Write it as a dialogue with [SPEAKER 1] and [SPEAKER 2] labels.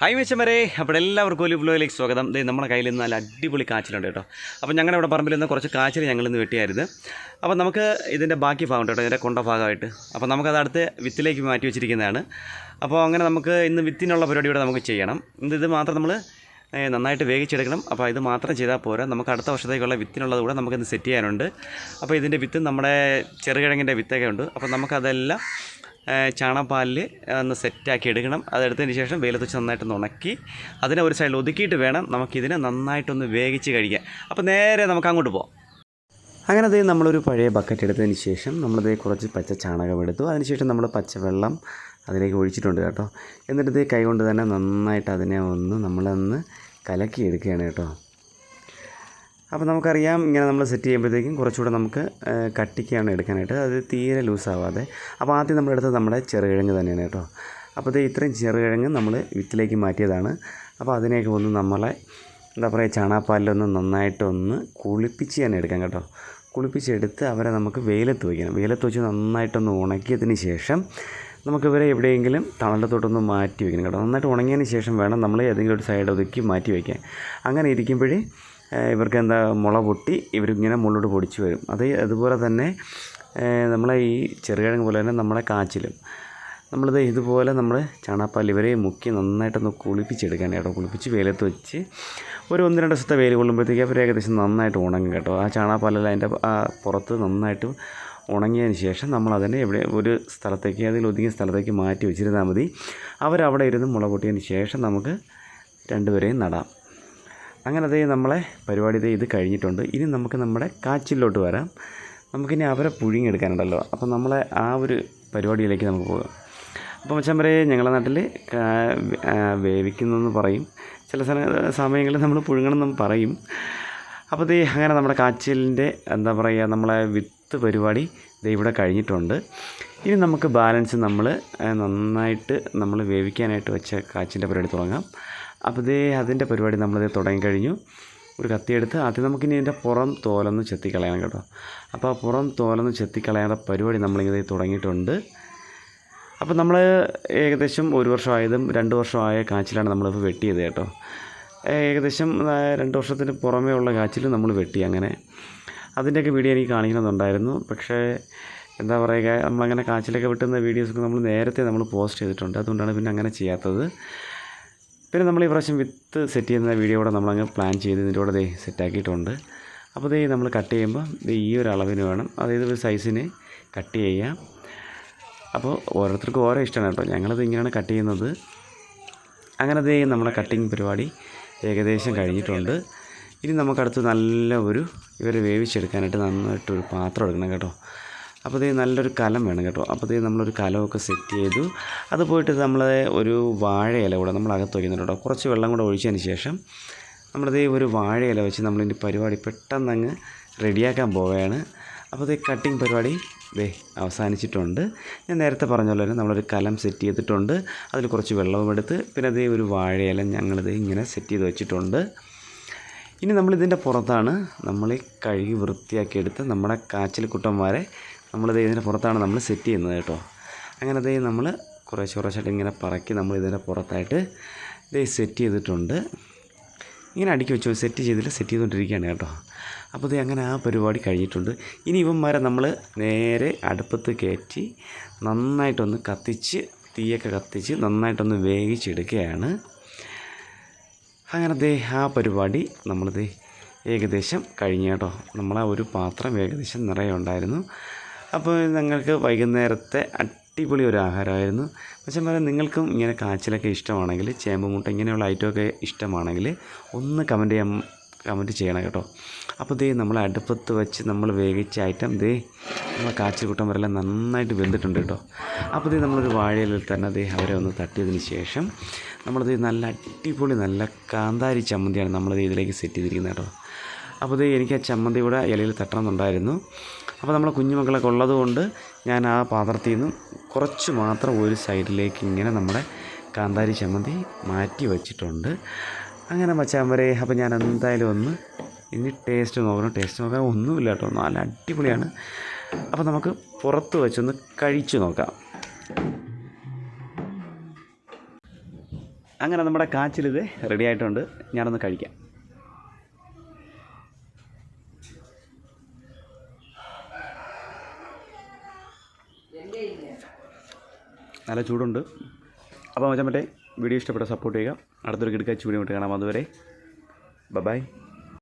[SPEAKER 1] Hi മെച്ചമരെ അപ്പോൾ എല്ലാവർക്കും ഒരു ബ്ലോയിലേക്ക് സ്വാഗതം. ദേ നമ്മുടെ കയ്യിൽ നിന്ന് നല്ല അടിപൊളി കാച്ചിലുണ്ട് കേട്ടോ. അപ്പോൾ ഞങ്ങളുടെ ഇവിടെ പറമ്പിൽ നിന്ന് കുറച്ച് കാച്ചിൽ ഞങ്ങളിന്ന് വെട്ടിയായിരുന്നു. അപ്പോൾ നമുക്ക് ഇതിന്റെ ബാക്കി ഭാഗം കേട്ടോ ഇതിന്റെ കൊണ്ട ഭാഗമായിട്ട്. അപ്പോൾ നമുക്കത് അടുത്ത് വിത്തിലേക്ക് മാറ്റി വെച്ചിരിക്കുന്നതാണ്. അപ്പോൾ അങ്ങനെ നമുക്ക് ഇന്ന് വിത്തിനുള്ള പരിപാടി ഇവിടെ നമുക്ക് ചെയ്യണം. ഇത് ഇത് മാത്രം നമ്മൾ നന്നായിട്ട് വേവിച്ചെടുക്കണം. അപ്പോൾ ഇത് മാത്രം ചെയ്താൽ പോരാ. നമുക്ക് അടുത്ത വർഷത്തേക്കുള്ള വിത്തിനുള്ളത് കൂടെ നമുക്കിന്ന് സെറ്റ് ചെയ്യാനുണ്ട്. അപ്പോൾ ഇതിന്റെ വിത്ത് നമ്മുടെ ചെറുകിഴങ്ങിന്റെ വിത്തൊക്കെ ഉണ്ട്. അപ്പോൾ നമുക്കതെല്ലാം ഏ, ചാണകപ്പാലിൽ ഒന്ന് സെറ്റാക്കി എടുക്കണം. അതെടുത്തതിന് ശേഷം വെയിലത്ത് വെച്ച് നന്നായിട്ടൊന്ന് ഉണക്കി അതിനെ ഒരു സൈഡിൽ ഒതുക്കിയിട്ട് വേണം നമുക്കിതിനെ നന്നായിട്ടൊന്ന് വേവിച്ച് കഴിക്കാൻ. അപ്പോൾ നേരെ നമുക്ക് അങ്ങോട്ട് പോകാം അങ്ങനെ അതേ നമ്മളൊരു പഴയ ബക്കറ്റ് എടുത്തതിന് ശേഷം നമ്മളതേ കുറച്ച് പച്ച ചാണകം എടുത്തു. അതിനുശേഷം നമ്മൾ പച്ചവെള്ളം അതിലേക്ക് ഒഴിച്ചിട്ടുണ്ട് കേട്ടോ. എന്നിട്ട് കൈ കൊണ്ട് തന്നെ നന്നായിട്ട് അതിനെ ഒന്ന് നമ്മളൊന്ന് കലക്കി എടുക്കുകയാണ് കേട്ടോ. അപ്പോൾ നമുക്കറിയാം ഇങ്ങനെ നമ്മൾ സെറ്റ് ചെയ്യുമ്പോഴത്തേക്കും കുറച്ചുകൂടെ നമുക്ക് കട്ടിക്കാണ് എടുക്കാനായിട്ട്. അത് തീരെ ലൂസാവാതെ. അപ്പോൾ ആദ്യം നമ്മളെടുത്തത് നമ്മുടെ ചെറുകിഴങ്ങ് തന്നെയാണ് കേട്ടോ. അപ്പോൾ ഇത് ഇത്രയും ചെറുകിഴങ്ങ് നമ്മൾ വിത്തിലേക്ക് മാറ്റിയതാണ്. അപ്പോൾ അതിനെയൊക്കെ ഒന്ന് നമ്മളെ എന്താ പറയുക ചാണാപ്പാലിലൊന്ന് നന്നായിട്ടൊന്ന് കുളിപ്പിച്ച് തന്നെ എടുക്കാം കേട്ടോ. കുളിപ്പിച്ചെടുത്ത് അവരെ നമുക്ക് വെയിലത്ത് വയ്ക്കണം വെയിലത്ത് വെച്ച് നന്നായിട്ടൊന്ന് ഉണക്കിയതിന് ശേഷം നമുക്കിവരെ എവിടെയെങ്കിലും തണലത്തോട്ടൊന്ന് മാറ്റി വയ്ക്കണം കേട്ടോ. നന്നായിട്ട് ഉണങ്ങിയതിന് ശേഷം വേണം നമ്മൾ ഏതെങ്കിലും ഒരു സൈഡ് ഒതുക്കി മാറ്റി വയ്ക്കാൻ അങ്ങനെ ഇരിക്കുമ്പോഴേ ഇവർക്ക് എന്താ മുള പൊട്ടി ഇവരിങ്ങനെ മുള്ളോട്ട് പൊടിച്ച് വരും. അത് അതുപോലെ തന്നെ നമ്മളെ ഈ ചെറുകിഴങ്ങ് പോലെ തന്നെ നമ്മളെ കാച്ചിലും. നമ്മളിത് ഇതുപോലെ നമ്മൾ ചാണകപ്പാൽ ഇവരെ മുക്കി നന്നായിട്ടൊന്ന് കുളിപ്പിച്ചെടുക്കാൻ കേട്ടോ. കുളിപ്പിച്ച് വെയിലത്ത് വെച്ച് ഒരു ഒന്ന് രണ്ട് ദിവസത്തെ വെയിൽ കൊള്ളുമ്പോഴത്തേക്ക് അവർ ഏകദേശം നന്നായിട്ട് ഉണങ്ങും കേട്ടോ. ആ ചാണകപ്പാലെല്ലാം അതിന്റെ ആ പുറത്ത് നന്നായിട്ട് ഉണങ്ങിയതിന് ശേഷം നമ്മൾ അതിനെ എവിടെ ഒരു സ്ഥലത്തേക്ക് അതിൽ ഒതുങ്ങിയ സ്ഥലത്തേക്ക് മാറ്റി വെച്ചിരുന്നാൽ മതി. അവരവിടെ ഇരുന്ന് മുള പൊട്ടിയതിന് ശേഷം നമുക്ക് രണ്ടുപേരെയും നടാം. അങ്ങനെ അതേ നമ്മളെ പരിപാടി ഇത് കഴിഞ്ഞിട്ടുണ്ട്. ഇനി നമുക്ക് നമ്മുടെ കാച്ചിലോട്ട് വരാം. നമുക്കിനി അവരെ പുഴുങ്ങിയെടുക്കാനുണ്ടല്ലോ. അപ്പം നമ്മളെ ആ ഒരു പരിപാടിയിലേക്ക് നമുക്ക് പോകാം. അപ്പോൾ മച്ചാൻ വരെ ഞങ്ങളുടെ നാട്ടിൽ വേവിക്കുന്നതെന്ന് പറയും. ചില സമയ സമയങ്ങളിൽ നമ്മൾ പുഴുങ്ങണമെന്നും പറയും. അപ്പോൾ ദേ അങ്ങനെ നമ്മുടെ കാച്ചിലിന്റെ എന്താ പറയുക നമ്മളെ വിത്ത് പരിപാടി ദേ ഇവിടെ കഴിഞ്ഞിട്ടുണ്ട്. ഇനി നമുക്ക് ബാലൻസ് നമ്മൾ നന്നായിട്ട് നമ്മൾ വേവിക്കാനായിട്ട് വെച്ച കാച്ചിന്റെ പരിപാടി തുടങ്ങാം. അപ്പോൾ ഇതേ അതിന്റെ പരിപാടി നമ്മളിത് തുടങ്ങിക്കഴിഞ്ഞു ഒരു കത്തിയെടുത്ത് ആദ്യം നമുക്കിനി ഇതിന്റെ പുറം തോലൊന്ന് ചെത്തിക്കളയണം കേട്ടോ. അപ്പോൾ ആ പുറം തോലൊന്ന് ചെത്തിക്കളയാനുള്ള പരിപാടി നമ്മളിങ്ങനെ തുടങ്ങിയിട്ടുണ്ട്. അപ്പോൾ നമ്മൾ ഏകദേശം ഒരു വർഷമായതും രണ്ട് വർഷമായ കാച്ചിലാണ് നമ്മളിപ്പോൾ വെട്ടിയത് കേട്ടോ. ഏകദേശം രണ്ട് വർഷത്തിന് പുറമേ ഉള്ള കാച്ചിൽ നമ്മൾ വെട്ടി അങ്ങനെ. അതിന്റെയൊക്കെ വീഡിയോ എനിക്ക് കാണിക്കണമെന്നുണ്ടായിരുന്നു. പക്ഷേ എന്താ പറയുക നമ്മളങ്ങനെ കാച്ചിലൊക്കെ വെട്ടുന്ന വീഡിയോസൊക്കെ നമ്മൾ നേരത്തെ നമ്മൾ പോസ്റ്റ് ചെയ്തിട്ടുണ്ട്. അതുകൊണ്ടാണ് പിന്നെ അങ്ങനെ ചെയ്യാത്തത്. പിന്നെ നമ്മൾ ഈ പ്രാവശ്യം വിത്ത് സെറ്റ് ചെയ്യുന്ന വീഡിയോ കൂടെ നമ്മളങ്ങ് പ്ലാൻ ചെയ്ത് ഇതിന്റെ കൂടെ ദേ സെറ്റാക്കിയിട്ടുണ്ട് അപ്പോൾ ദേ നമ്മൾ കട്ട് ചെയ്യുമ്പോൾ ഈ ഒരു അളവിന് വേണം. അതായത് ഒരു സൈസിന് കട്ട് ചെയ്യാം. അപ്പോൾ ഓരോരുത്തർക്കും ഓരോ ഇഷ്ടമാണ് കേട്ടോ. ഞങ്ങളത് ഇങ്ങനെയാണ് കട്ട് ചെയ്യുന്നത്. അങ്ങനെ ദേ നമ്മുടെ കട്ടിങ് പരിപാടി ഏകദേശം കഴിഞ്ഞിട്ടുണ്ട്. ഇനി നമുക്കടുത്ത് നല്ല ഒരു ഇവരെ വേവിച്ചെടുക്കാനായിട്ട് നന്നായിട്ടൊരു പാത്രം എടുക്കണം കേട്ടോ. അപ്പോൾ ഇത് നല്ലൊരു കലം വേണം കേട്ടോ. അപ്പോൾ ഇത് നമ്മളൊരു കലമൊക്കെ സെറ്റ് ചെയ്തു. അത് പോയിട്ട് നമ്മൾ ഒരു വാഴയില കൂടെ നമ്മൾ അകത്ത് വയ്ക്കുന്നുണ്ട് കേട്ടോ. കുറച്ച് വെള്ളം കൂടെ ഒഴിച്ചതിന് ശേഷം നമ്മളിത് ഒരു വാഴയില വെച്ച് നമ്മളിന്റെ പരിപാടി പെട്ടെന്ന് അങ്ങ് റെഡിയാക്കാൻ പോവുകയാണ്. അപ്പോൾ ഇത് കട്ടിങ് പരിപാടി ദേ അവസാനിച്ചിട്ടുണ്ട്. ഞാൻ നേരത്തെ പറഞ്ഞ പോലെ തന്നെ നമ്മളൊരു കലം സെറ്റ് ചെയ്തിട്ടുണ്ട്. അതിൽ കുറച്ച് വെള്ളവും എടുത്ത് പിന്നെ അതേ ഒരു വാഴയില ഞങ്ങളിത് ഇങ്ങനെ സെറ്റ് ചെയ്ത് വെച്ചിട്ടുണ്ട്. ഇനി നമ്മളിതിന്റെ പുറത്താണ് നമ്മൾ കഴുകി വൃത്തിയാക്കിയെടുത്ത് നമ്മുടെ കാച്ചിൽ കുട്ടന്മാരെ നമ്മളിത് ഇതിന്റെ പുറത്താണ് നമ്മൾ സെറ്റ് ചെയ്യുന്നത് കേട്ടോ. അങ്ങനെ ദൈവം നമ്മൾ കുറേശ്ശെ കുറേശ്ശായിട്ട് ഇങ്ങനെ പറക്കി നമ്മൾ ഇതിന്റെ പുറത്തായിട്ട് ഇതേ സെറ്റ് ചെയ്തിട്ടുണ്ട്. ഇങ്ങനെ അടുക്കി വെച്ചു സെറ്റ് ചെയ്തിട്ട് സെറ്റ് ചെയ്തുകൊണ്ടിരിക്കുകയാണ് കേട്ടോ. അപ്പോൾ ഇത് അങ്ങനെ ആ പരിപാടി കഴിഞ്ഞിട്ടുണ്ട്. ഇനി ഇവന്മാരെ നമ്മൾ നേരെ അടുപ്പത്ത് കയറ്റി നന്നായിട്ടൊന്ന് കത്തിച്ച് തീയൊക്കെ കത്തിച്ച് നന്നായിട്ടൊന്ന് വേവിച്ചെടുക്കുകയാണ്. അങ്ങനെ ദേ ആ പരിപാടി നമ്മളിത് ഏകദേശം കഴിഞ്ഞു കേട്ടോ. നമ്മളാ ഒരു പാത്രം ഏകദേശം നിറയെ ഉണ്ടായിരുന്നു. അപ്പോൾ ഞങ്ങൾക്ക് വൈകുന്നേരത്തെ അടിപൊളി ഒരു ആഹാരമായിരുന്നു. പക്ഷേ പറയാം നിങ്ങൾക്കും ഇങ്ങനെ കാച്ചിലൊക്കെ ഇഷ്ടമാണെങ്കിൽ ചേമ്പ് മുട്ട ഇങ്ങനെയുള്ള ഐറ്റമൊക്കെ ഇഷ്ടമാണെങ്കിൽ ഒന്ന് കമന്റ് ചെയ്യാൻ കമന്റ് ചെയ്യണം കേട്ടോ. അപ്പോൾ ദേ നമ്മൾ അടുപ്പത്ത് വെച്ച് നമ്മൾ വേവിച്ച ഐറ്റം ദേ നമ്മളെ കാച്ചിൽ കൂട്ടം വരെല്ലാം നന്നായിട്ട് വെന്തിട്ടുണ്ട് കേട്ടോ. അപ്പോൾ ദേ നമ്മളൊരു വാഴയിൽ തന്നെ ദേ അവരെ ഒന്ന് തട്ടിയതിന് ശേഷം നമ്മളത് നല്ല അടിപൊളി നല്ല കാന്താരി ചമ്മന്തിയാണ് നമ്മളത് ഇതിലേക്ക് സെറ്റ് ചെയ്തിരിക്കുന്നത് കേട്ടോ. അപ്പോൾ ദേ എനിക്ക് ആ ചമ്മന്തി കൂടെ ഇലയിൽ തട്ടണമെന്നുണ്ടായിരുന്നു അപ്പോൾ നമ്മളെ കുഞ്ഞുമക്കളൊക്കെ ഉള്ളത് കൊണ്ട് ഞാൻ ആ പാത്രത്തിൽ നിന്നും കുറച്ച് മാത്രം ഒരു സൈഡിലേക്ക് ഇങ്ങനെ നമ്മുടെ കാന്താരി ചമ്മന്തി മാറ്റി വച്ചിട്ടുണ്ട്. അങ്ങനെ വച്ചാൽ വരെ അപ്പോൾ ഞാൻ എന്തായാലും ഒന്ന് ഇനി ടേസ്റ്റ് നോക്കണം. ടേസ്റ്റ് നോക്കാൻ ഒന്നുമില്ല കേട്ടോ. നല്ല അടിപൊളിയാണ്. അപ്പോൾ നമുക്ക് പുറത്ത് വെച്ചൊന്ന് കഴിച്ചു നോക്കാം. അങ്ങനെ നമ്മുടെ കാച്ചിലിത് റെഡി ആയിട്ടുണ്ട്. ഞാനൊന്ന് കഴിക്കാം. നല്ല ചൂടുണ്ട്. അപ്പോൾ മച്ചാൻ മറ്റേ വീഡിയോ ഇഷ്ടപ്പെട്ട സപ്പോർട്ട് ചെയ്യുക. അടുത്തൊരു കിടക്കാച്ച് വീഡിയോ കാണാം. അതുവരെ ബൈ.